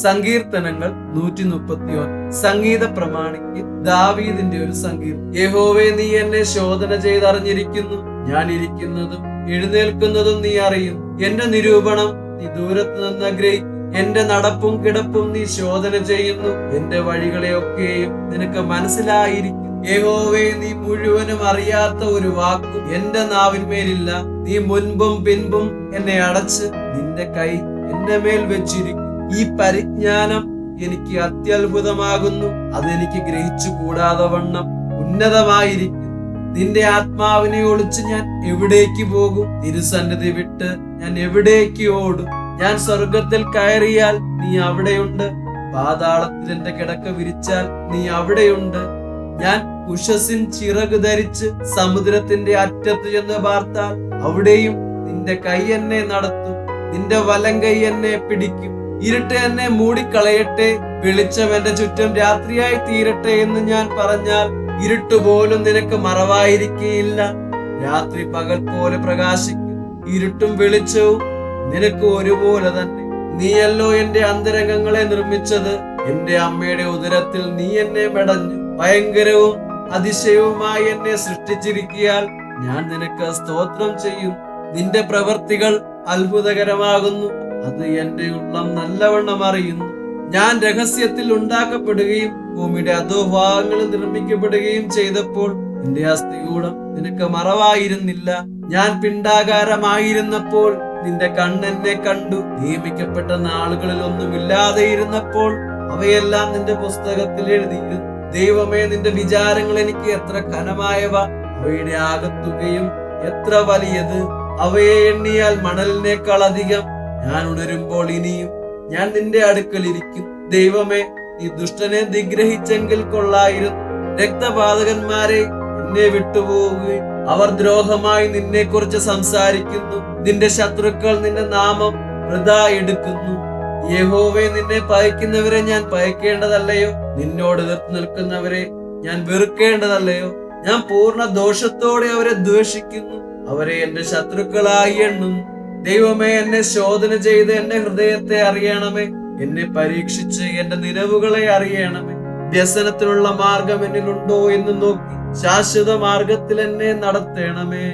സങ്കീർത്തനങ്ങൾ നൂറ്റി മുപ്പത്തി ഒന്ന് സംഗീത പ്രമാണിക്ക് ദാവീദിന്റെ ഒരു സംഗീതം. യഹോവേ നീ എന്നെ ശോധന ചെയ്തറിഞ്ഞിരിക്കുന്നു. ഞാൻ ഇരിക്കുന്നതും എഴുന്നേൽക്കുന്നതും നീ അറിയും. എന്റെ നിരൂപണം നീ ദൂരത്ത് നിന്ന് എന്റെ നടപ്പും കിടപ്പും നീ ശോധന ചെയ്യുന്നു. എന്റെ വഴികളെയൊക്കെയും നിനക്ക് മനസ്സിലായിരിക്കും. യഹോവേ നീ മുഴുവനും അറിയാത്ത ഒരു വാക്കും എന്റെ നാവിന്മേലില്ല. നീ മുൻപും പിൻപും എന്നെ അടച്ച് നിന്റെ കൈ എന്റെ മേൽ വെച്ചിരിക്കും ഈ പരിജ്ഞാനം എനിക്ക് അത്യത്ഭുതമാകുന്നു. അതെനിക്ക് ഗ്രഹിച്ചു കൂടാതെ വണ്ണം ഉന്നതമായിരിക്കും നിന്റെ ആത്മാവിനെ ഒളിച്ച് ഞാൻ എവിടേക്ക് പോകും? തിരുസന്നിധി വിട്ട് ഞാൻ എവിടേക്ക് ഓടും? ഞാൻ സ്വർഗത്തിൽ കയറിയാൽ നീ അവിടെയുണ്ട്. പാതാളത്തിൽ എന്റെ കിടക്ക വിരിച്ചാൽ നീ അവിടെയുണ്ട്. ഞാൻ കുശസിൻ ചിറക് ധരിച്ച് സമുദ്രത്തിന്റെ അറ്റത്ത് ചെന്ന് പാർത്താൽ അവിടെയും നിന്റെ കൈ എന്നെ നടത്തും. നിന്റെ വലം കൈ എന്നെ പിടിക്കും. ഇരുട്ട് എന്നെ മൂടിക്കളയട്ടെ വെളിച്ചം എന്റെ ചുറ്റും രാത്രിയായി തീരട്ടെ എന്ന് ഞാൻ പറഞ്ഞാൽ ഇരുട്ട് പോലും നിനക്ക് മറവായിരിക്കുകയില്ല രാത്രി പകൽ പോലെ പ്രകാശിക്കും ഇരുട്ടും വെളിച്ചവും നിനക്ക് ഒരുപോലെ തന്നെ. നീയല്ലോ എന്റെ അന്തരംഗങ്ങളെ നിർമ്മിച്ചത്. എന്റെ അമ്മയുടെ ഉദരത്തിൽ നീ എന്നെ മെടഞ്ഞു. ഭയങ്കരവും അതിശയവുമായി എന്നെ സൃഷ്ടിച്ചിരിക്കിയാൽ ഞാൻ നിനക്ക് സ്തോത്രം ചെയ്യും. നിന്റെ പ്രവർത്തികൾ അത്ഭുതകരമാകുന്നു. അത് എന്റെ ഉള്ളം നല്ലവണ്ണം അറിയുന്നു. ഞാൻ രഹസ്യത്തിൽ ഉണ്ടാക്കപ്പെടുകയും ഭൂമിയുടെ അധോഭാഗങ്ങളിൽ നിർമ്മിക്കപ്പെടുകയും ചെയ്തപ്പോൾ നിന്റെ അസ്ഥികൂടം നിനക്ക് മറവായിരുന്നില്ല. ഞാൻ പിണ്ടാകാരമായിരുന്നപ്പോൾ നിന്റെ കണ്ണെന്നെ കണ്ടു. നിയമിക്കപ്പെട്ട നാളുകളിൽ ഒന്നുമില്ലാതെ ഇരുന്നപ്പോൾ അവയെല്ലാം നിന്റെ പുസ്തകത്തിൽ എഴുതിയിരുന്നു. ദൈവമേ നിന്റെ വിചാരങ്ങൾ എനിക്ക് എത്ര ഘനമായവ. അവയുടെ ആകത്തുകയും എത്ര വലിയത്. അവയെ എണ്ണിയാൽ മണലിനേക്കാൾ അധികം. ഞാൻ ഉണരുമ്പോൾ ഇനിയും ഞാൻ നിന്റെ അടുക്കൽ ഇരിക്കും. ദൈവമേ നീ ദുഷ്ടനെ നിഗ്രഹിച്ചെങ്കിൽ കൊള്ളായിരുന്നു. രക്തപാതകന്മാരെ നിന്നെ വിട്ടുപോവുകയും അവർ ദ്രോഹമായി നിന്നെ കുറിച്ച് സംസാരിക്കുന്നു. നിന്റെ ശത്രുക്കൾ നിന്റെ നാമം വൃതാ എടുക്കുന്നു. യഹോവെ നിന്നെ പയക്കുന്നവരെ ഞാൻ പയക്കേണ്ടതല്ലയോ? നിന്നോട് എതിർത്ത് നിൽക്കുന്നവരെ ഞാൻ വെറുക്കേണ്ടതല്ലയോ? ഞാൻ പൂർണ ദോഷത്തോടെ അവരെ ദ്വേഷിക്കുന്നു. അവരെ എന്റെ ശത്രുക്കളായി എണ്ണും ദൈവമേ എന്നെ ശോധന ചെയ്ത് എന്റെ ഹൃദയത്തെ അറിയണമേ. എന്നെ പരീക്ഷിച്ച് എന്റെ നിലവുകളെ അറിയണമേ. വ്യസനത്തിനുള്ള മാർഗം എന്നിലുണ്ടോ എന്ന് നോക്കി ശാശ്വത മാർഗത്തിൽ എന്നെ നടത്തണമേ.